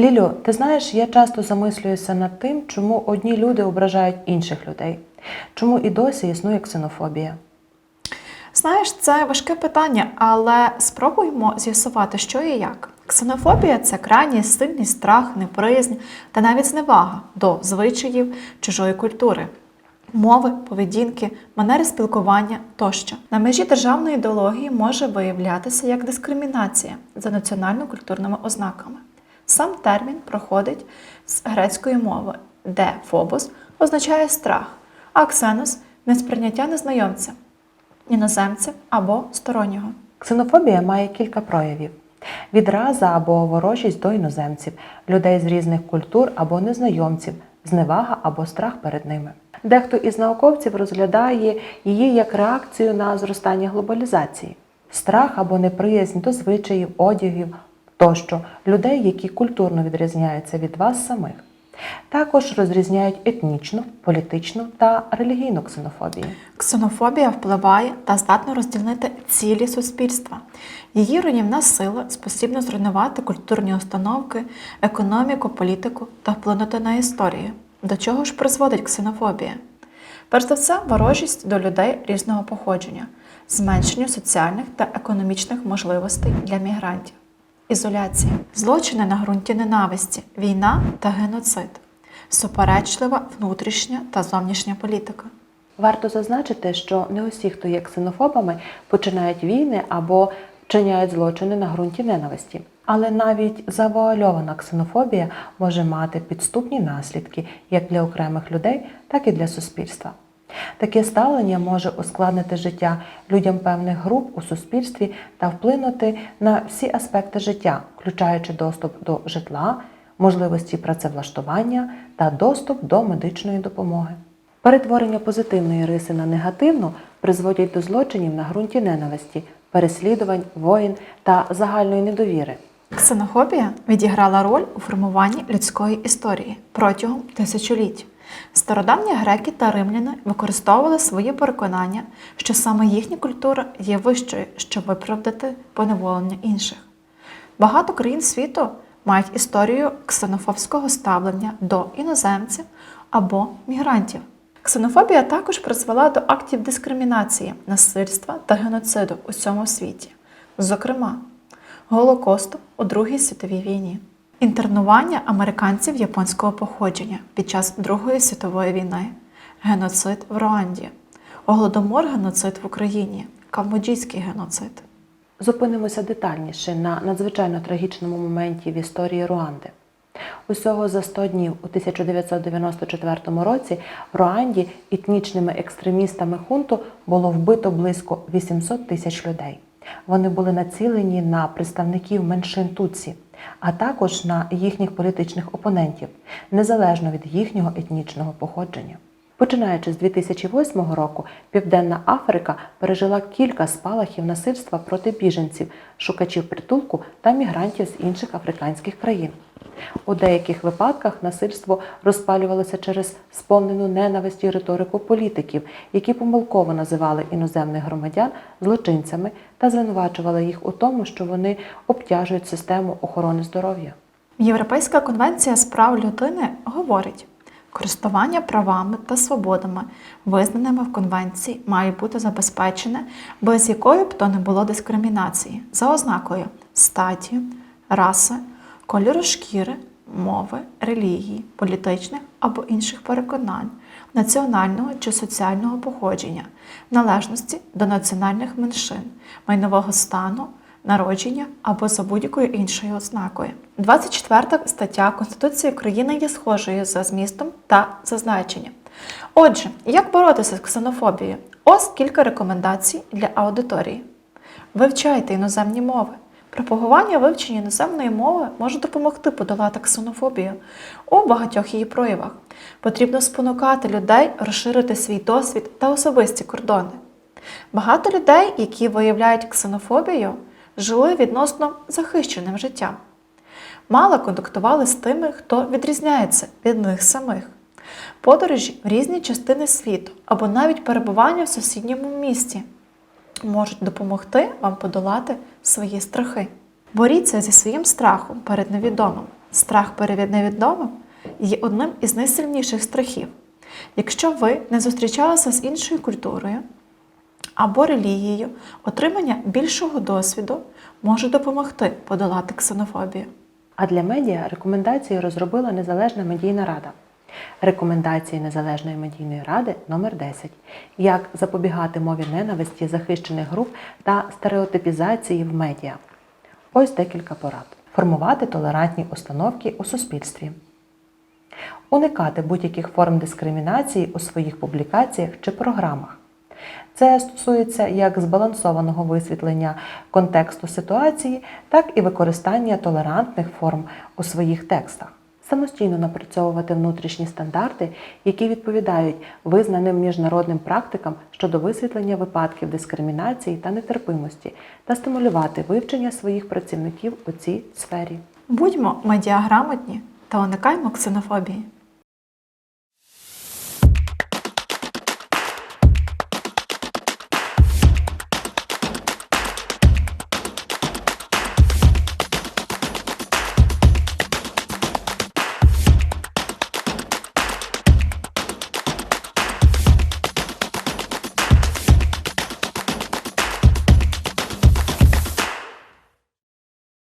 Лілю, ти знаєш, я часто замислююся над тим, чому одні люди ображають інших людей, чому і досі існує ксенофобія. Знаєш, це важке питання, але спробуємо з'ясувати, що і як. Ксенофобія це крайній сильний страх, неприязнь та навіть зневага до звичаїв чужої культури, мови, поведінки, манери спілкування тощо. На межі державної ідеології може виявлятися як дискримінація за національно-культурними ознаками. Сам термін проходить з грецької мови, де фобос означає страх, а ксенос несприйняття незнайомця іноземця або стороннього. Ксенофобія має кілька проявів: відраза або ворожість до іноземців, людей з різних культур або незнайомців, зневага або страх перед ними. Дехто із науковців розглядає її як реакцію на зростання глобалізації, страх або неприязнь до звичаїв, одягів тощо людей, які культурно відрізняються від вас самих. Також розрізняють етнічну, політичну та релігійну ксенофобію. Ксенофобія впливає та здатна розділити цілі суспільства. Її руйнівна сила спосібна зруйнувати культурні установки, економіку, політику та вплинути на історію. До чого ж призводить ксенофобія? Перш за все, ворожість до людей різного походження, зменшенню соціальних та економічних можливостей для мігрантів. Ізоляція, злочини на ґрунті ненависті, війна та геноцид, суперечлива внутрішня та зовнішня політика. Варто зазначити, що не усі, хто є ксенофобами, починають війни або вчиняють злочини на ґрунті ненависті. Але навіть завуальована ксенофобія може мати підступні наслідки як для окремих людей, так і для суспільства. Таке ставлення може ускладнити життя людям певних груп у суспільстві та вплинути на всі аспекти життя, включаючи доступ до житла, можливості працевлаштування та доступ до медичної допомоги. Перетворення позитивної риси на негативну призводять до злочинів на ґрунті ненависті, переслідувань, воїн та загальної недовіри. Ксенофобія відіграла роль у формуванні людської історії протягом тисячоліть. Стародавні греки та римляни використовували свої переконання, що саме їхня культура є вищою, щоб виправдати поневолення інших. Багато країн світу мають історію ксенофобського ставлення до іноземців або мігрантів. Ксенофобія також призвела до актів дискримінації, насильства та геноциду у всьому світі, зокрема, Голокосту у Другій світовій війні, інтернування американців японського походження під час Другої світової війни, геноцид в Руанді, голодомор геноцид в Україні, камбоджійський геноцид. Зупинимося детальніше на надзвичайно трагічному моменті в історії Руанди. Усього за 100 днів у 1994 році в Руанді етнічними екстремістами хунту було вбито близько 800 тисяч людей. Вони були націлені на представників меншин Тутсі, а також на їхніх політичних опонентів, незалежно від їхнього етнічного походження. Починаючи з 2008 року, Південна Африка пережила кілька спалахів насильства проти біженців, шукачів притулку та мігрантів з інших африканських країн. У деяких випадках насильство розпалювалося через сповнену ненависті риторику політиків, які помилково називали іноземних громадян злочинцями та звинувачували їх у тому, що вони обтяжують систему охорони здоров'я. Європейська конвенція з прав людини говорить, користування правами та свободами, визнаними в конвенції, має бути забезпечене, без якої б то не було дискримінації за ознакою статі, раси, кольору шкіри, мови, релігії, політичних або інших переконань, національного чи соціального походження, належності до національних меншин, майнового стану, народження або за будь-якою іншою ознакою. 24 стаття Конституції України є схожою за змістом та зазначенням. Отже, як боротися з ксенофобією? Ось кілька рекомендацій для аудиторії. Вивчайте іноземні мови. Пропагування вивчення іноземної мови може допомогти подолати ксенофобію у багатьох її проявах. Потрібно спонукати людей розширити свій досвід та особисті кордони. Багато людей, які виявляють ксенофобію, жили відносно захищеним життям. Мало контактували з тими, хто відрізняється від них самих. Подорожі в різні частини світу або навіть перебування в сусідньому місті можуть допомогти вам подолати свої страхи. Боріться зі своїм страхом перед невідомим. Страх перед невідомим є одним із найсильніших страхів. Якщо ви не зустрічалися з іншою культурою або релігією, отримання більшого досвіду може допомогти подолати ксенофобію. А для медіа рекомендації розробила Незалежна медійна рада. Рекомендації Незалежної медійної ради номер 10 Як запобігати мові ненависті захищених груп та стереотипізації в медіа. Ось декілька порад. Формувати толерантні установки у суспільстві. Уникати будь-яких форм дискримінації у своїх публікаціях чи програмах. Це стосується як збалансованого висвітлення контексту ситуації, так і використання толерантних форм у своїх текстах. Самостійно напрацьовувати внутрішні стандарти, які відповідають визнаним міжнародним практикам щодо висвітлення випадків дискримінації та нетерпимості, та стимулювати вивчення своїх працівників у цій сфері. Будьмо медіаграмотні та уникаймо ксенофобії.